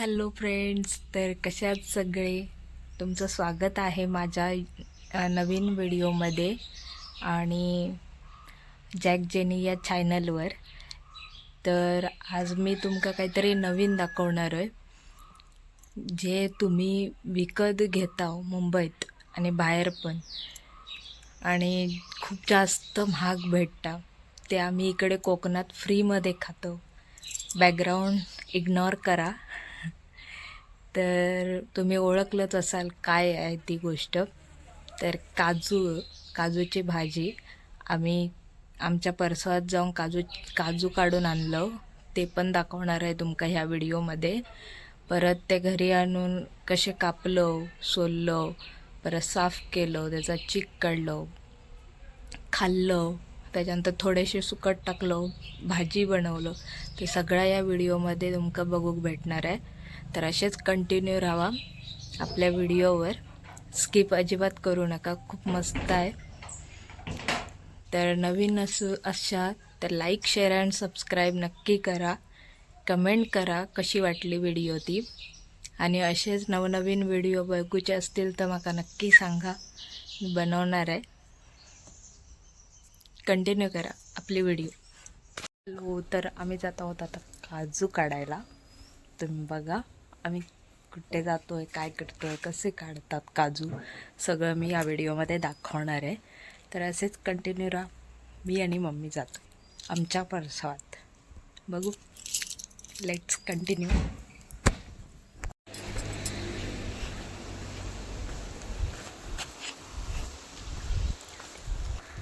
Hello friends तर कशात सगळे? तुमचं स्वागत आहे माझ्या नवीन व्हिडिओमध्ये. आणि जॅक जेनी या चॅनलवर. तर आज मी तुमका काहीतरी नवीन दाखवणार आहे. जे तुम्ही विकत घेता मुंबईत आणि बाहेर पण. आणि खूप जास्त महाग भेटता. ते आम्ही इकडे कोकणात फ्रीमध्ये खातो. बॅकग्राऊंड इग्नोर करा. तर तुम्ही ओळखलंच असाल काय आहे ती गोष्ट. तर काजू काजूची भाजी. आम्ही आमच्या परसावात जाऊन काजू काजू काढून आणलं. ते पण दाखवणार आहे तुमका ह्या व्हिडिओमध्ये. परत ते घरी आणून कसे कापलं सोललं परत साफ केलं त्याचा चीक काढलं खाल्लं त्याच्यानंतर थोडेसे सुकट टाकलं भाजी बनवलं. ते सगळ्या या व्हिडिओमध्ये तुमका बघूक भेटणार आहे. तर असेच कंटिन्यू राहा. आपल्या व्हिडिओवर स्किप अजिबात करू नका. खूप मस्त आहे. तर नवीन असू अशा तर लाईक शेअर अँड सबस्क्राईब नक्की करा. कमेंट करा कशी वाटली व्हिडिओ ती. आणि असेच नवनवीन व्हिडिओ बघूचे असतील तर माका नक्की सांगा. मी बनवणार आहे. कंटिन्यू करा आपली व्हिडिओ हॅलो तर आम्ही जात आहोत आता काजू काढायला. तुम्ही बघा. आम्ही कुठे जातो आहे काय करतो आहे कसे काढतात काजू सगळं मी या व्हिडिओमध्ये दाखवणार आहे. तर असेच कंटिन्यू राहा. मी आणि मम्मी जातो. आमच्या परसावात. बघू. लेट्स कंटिन्यू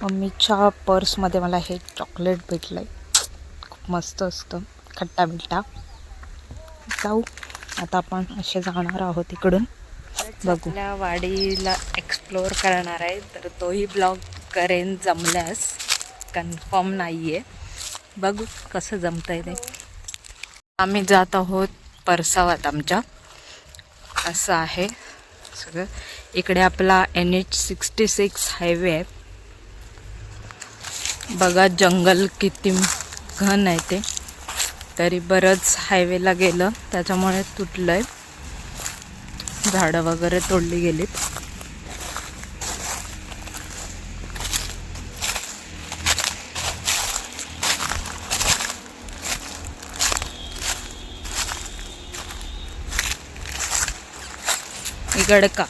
मम्मीच्या पर्समध्ये मला हे चॉकलेट भेटलं आहे खूप मस्त असतं. खट्टा मिठा जाऊ. आता आपण असे जाणार आहोत इकडून. बघू. वाडीला एक्सप्लोअर करणार आहे तर तोही ब्लॉग करेन जमल्यास. कन्फर्म नाही आहे बघू कसं जमतं आहे ते. आम्ही जात आहोत परसावात आमच्या. असं आहे सगळं. इकडे आपला N H sixty six highway आहे. बघा जंगल किती घन आहे ते. तरी बरंच हायवेला गेलं. त्याच्यामुळे तुटलं आहे झाडं वगैरे तोडली गेलीत. गडका.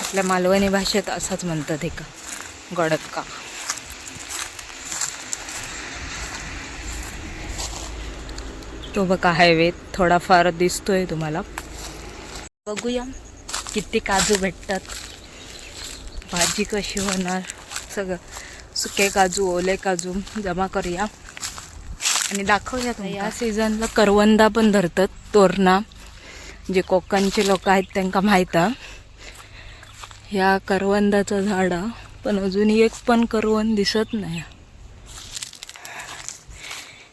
आपल्या मालवणी भाषेत असंच म्हणतात एका गडका. तो बघा हायवे थोडाफार दिसतोय तुम्हाला. बघूया किती काजू भेटतात. भाजी कशी होणार. सगळं सुके काजू ओले काजू जमा करूया. आणि दाखवूया तुम्ही या सीझनला करवंदा पण धरतात तोरणा. जे कोकणचे लोक आहेत त्यांना माहीत आहे. ह्या करवंदाचं झाड आहे, पण अजून एक पण करवंद दिसत नाही.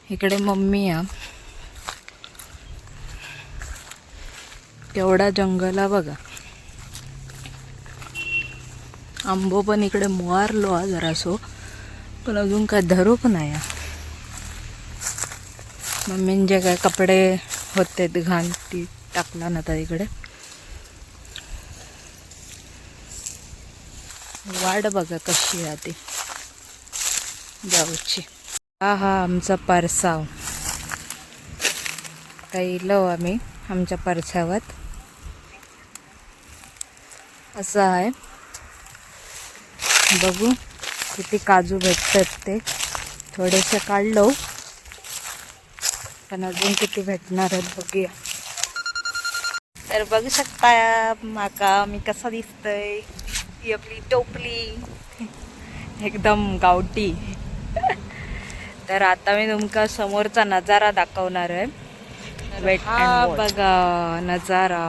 इकडे मम्मी आहे. केवढा आहे बघा. आंबो पण इकडे मोहारलो हा जरासो. पण अजून काय धरूक नाही हा. मम्मींचे काय कपडे होते घाण ती टाकला ना इकडे. वाट बघा कशी आहे ती. जाऊची. हा हा आमचा परसाव. काही इलो आम्ही आमच्या परसावात. असं आहे. बघू किती काजू भेटतात ते. थोडेसे काढलो. पण अजून किती भेटणार आहेत बघूया. तर बघू शकता माका मी कसा दिसतय. ही आपली टोपली. एकदम गावठी. तर आता मी तुमका समोरचा नजारा दाखवणार आहे. हा बघा नजारा.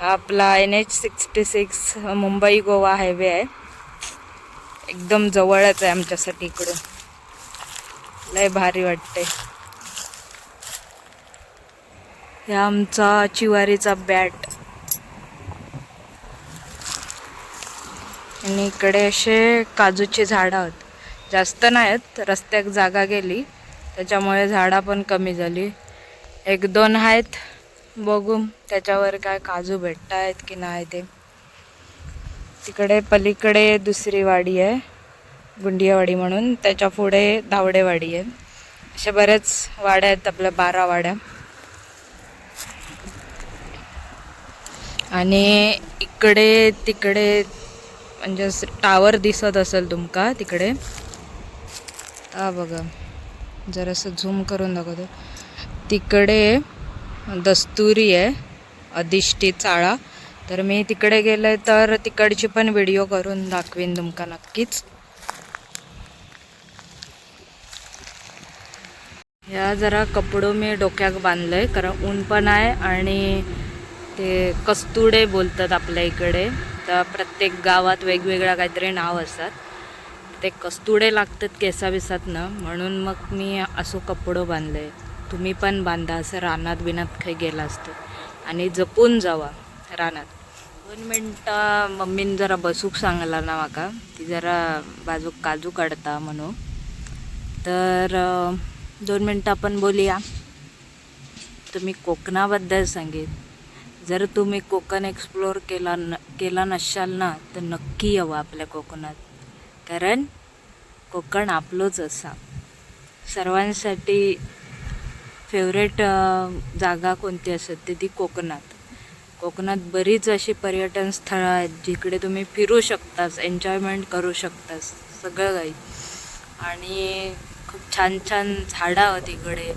आपला N H sixty six Mumbai Goa highway आहे. एकदम जवळच आहे आमच्यासाठी इकडून. लय भारी वाटते हे आमचा चिवारीचा बॅट आणि इकडे असे काजूचे झाडं आहेत. जास्त नाहीत रस्त्यात जागा गेली. त्याच्यामुळे झाडं पण कमी झाली. एक दोन आहेत. बघू त्याच्यावर काय काजू भेटत आहेत की नाही ते. तिकडे पलीकडे दुसरी वाडी आहे गुंडियावाडी म्हणून. त्याच्या पुढे धावडेवाडी आहे. अशा बऱ्याच वाड्या आहेत आपल्या बारा वाड्या. आणि इकडे तिकडे म्हणजे टावर दिसत असेल तुमका तिकडे. हा बघा. जरासं झूम करून दाखवतो. तिकडे दस्तुरी आहे अधिष्ठी चाळा. तर मी तिकडे गेले तर तिकडची पण व्हिडिओ करून दाखवीन तुमका नक्कीच. ह्या जरा कपडो मी डोक्याक बांधलंय कारण ऊन पण आहे आणि ते कस्तुडे बोलतात आपल्या इकडे. तर प्रत्येक गावात वेगवेगळ्या काहीतरी नाव असतात. ते कस्तुडे लागतात केसाबिसात ना म्हणून मग मी असो कपडो बांधले तुम्ही पण बांधा असं रानात बिनात काही गेला असतो. आणि जपून जावा रानात. दोन मिनटं मम्मीन जरा बसूक सांगला ना माका. ती जरा बाजूक काजू काढता म्हणून तर दोन मिनटं आपण बोलूया. तुम्ही कोकणाबद्दल सांगेल. जर तुम्ही कोकण एक्सप्लोअर केला न केला नसाल ना तर नक्की यावं आपल्या कोकणात. कारण कोकण आपलोच असा. सर्वांसाठी फेवरेट जागा कोणती असत ते ती कोकणात. कोकणात बरीच अशी पर्यटन स्थळं आहेत जिकडे तुम्ही फिरू शकतास एन्जॉयमेंट करू शकतास सगळं काही. आणि खूप छान छान झाडं तिकडे. इकडे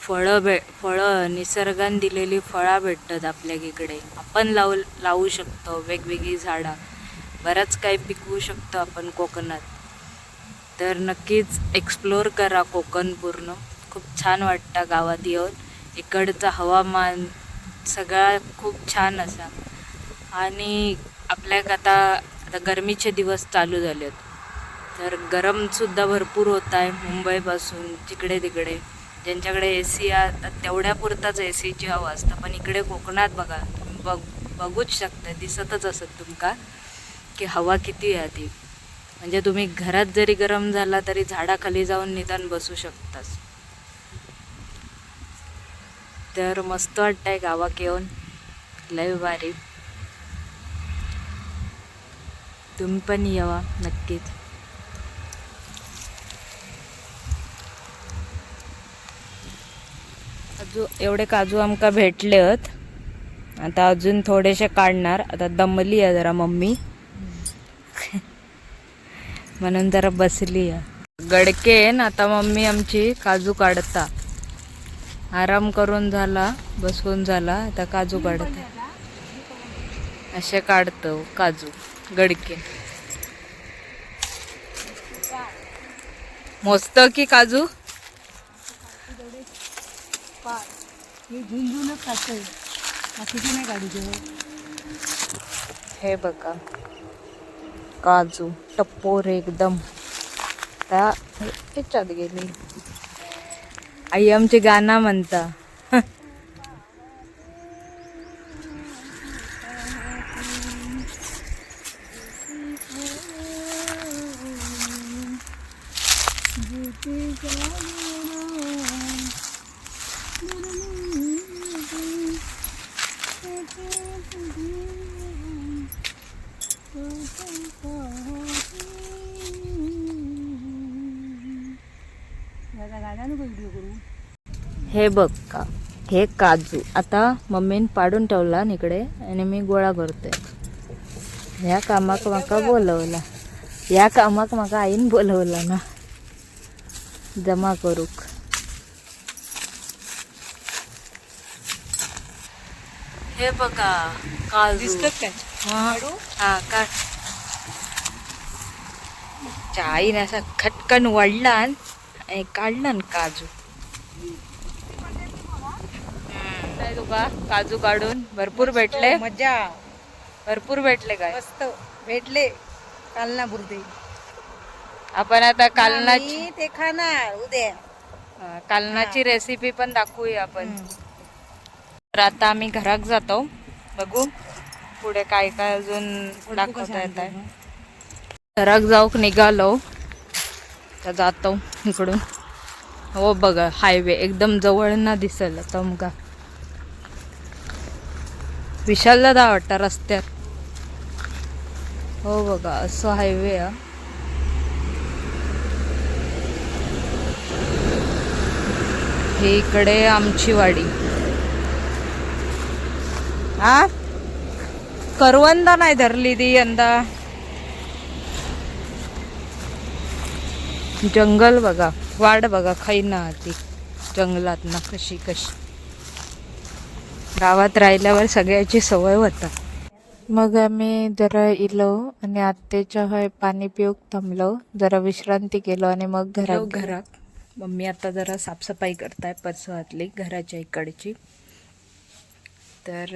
फळं भे फळं निसर्गाने दिलेली फळं भेटतात आपल्या इकडे. आपण लावू लावू शकतो वेगवेगळी झाडं. बरंच काही पिकवू शकतो आपण कोकणात. तर नक्कीच एक्सप्लोर करा कोकण पूर्ण. खूप छान वाटतं गावात येऊन. इकडचं हवामान सगळा खूप छान असा. आणि आपल्याक आता आता गरमीचे दिवस चालू झालेत. तर गरमसुद्धा भरपूर होत आहे मुंबईपासून जिकडे तिकडे. ज्यांच्याकडे ए सी आहे तेवढ्यापुरताच ए सीची हवा असतं. पण इकडे कोकणात बघा तुम्ही बघ बघूच शकता दिसतच असत तुमका की हवा किती आहे ती. म्हणजे तुम्ही घरात जरी गरम झाला तरी झाडाखाली जाऊन निदान बसू शकतास. तर मस्त वाटतंय गावाक येऊन. लय भारी. तुम्ही पण यावा नक्कीच. काजू एवढे काजू आमका भेटले आहेत आता अजून थोडेसे काढणार. आता दमली आहे जरा मम्मी. म्हणून जरा बसली आहे. गडकेन आता मम्मी आमची काजू काढता. आराम करून झाला बसवून झाला आता काजू काढता. असे काढतो काजू गडके. मोजत की काजू? हे हे बघा. काजू टप्पोर एकदम. त्या ह्याच्यात गेली. आई आमची गाणं म्हणता. हे बघ का हे काजू. आता मम्मीन पाडून ठेवला इकडे आणि मी गोळा करतोय. ह्या कामाक माका बोलवला. या कामाक माका आईन बोलवला ना. जमा करूक. हे बघा काजू. हा. हा काढ. आईने असा खटकन वडला आणि काढला न काजू. तुका काजू काढून भरपूर भेटले. मजा. भरपूर भेटले काय? मस्त. भेटले. कालना बुरदे. आपण आता कालनाची आम्ही ते खाणार उद्या. कालनाची रेसिपी पण दाखवूया आपण. तर आता आम्ही घरात जातो. बघू पुढे काय काय अजून दाखवता येत आहे घरात जाऊक निघालो. तर जातो इकडून. हो बघा हायवे एकदम जवळ ना दिसल. तमका विशाल दादा वाटतं रस्त्यात. हो बघा असं हायवे आ हे इकडे आमची वाडी. हा? करवंदा नाही धरली ती यंदा. जंगल बघा वाट बघा खाई ना ती. जंगलात ना कशी कशी. गावात राहिल्यावर सगळ्याची सवय होता. मग आम्ही जरा इलो आणि आत्तेच्या हय पाणी पिऊक थांबलो. जरा विश्रांती केलो आणि मग घरात घरात. मम्मी आता जरा साफसफाई करताय परसवातली घराच्या इकडची. तर